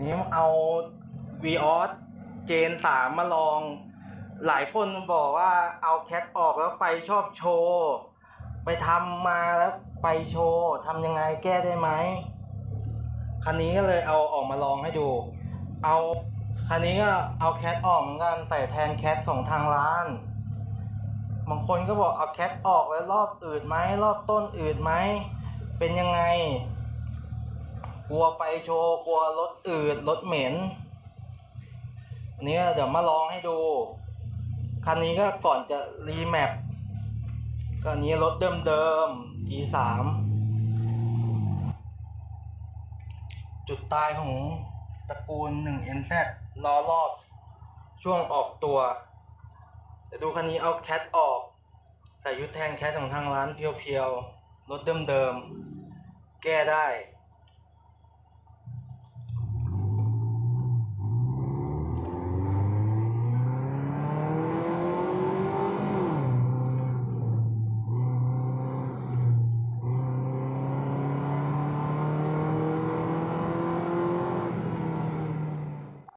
นี่เอา v ีออสเจนสามมาลอง หลายคนบอกว่าเอาแคทออกแล้วไฟชอบโชว์ ไปทำมาแล้วไฟโชว์ทำยังไงแก้ได้ไหมคันนี้ก็เลยเอาออกมาลองให้ดู เอาคันนี้ก็เอาแคทออกกันใส่แทนแคทของทางร้าน บางคนก็บอกเอาแคทออกแล้วรอบอืดไหมรอบต้นอืดไหมเป็นยังไง กลัวไฟโชว์กลัวรถอืดรถเหม็นอันนี้เดี๋ยวมาลองให้ดู คันนี้ก็ก่อนจะรีแมปก็นี้รถเดิมๆ G3 จุดตายของตระกูล 1NZ ล้อรอบ ช่วงออกตัวเดี๋ยวดูคันนี้เอาแคทออกใส่ยุดแทนแคทของทางร้านเพียวๆ รถเดิมๆ แก้ได้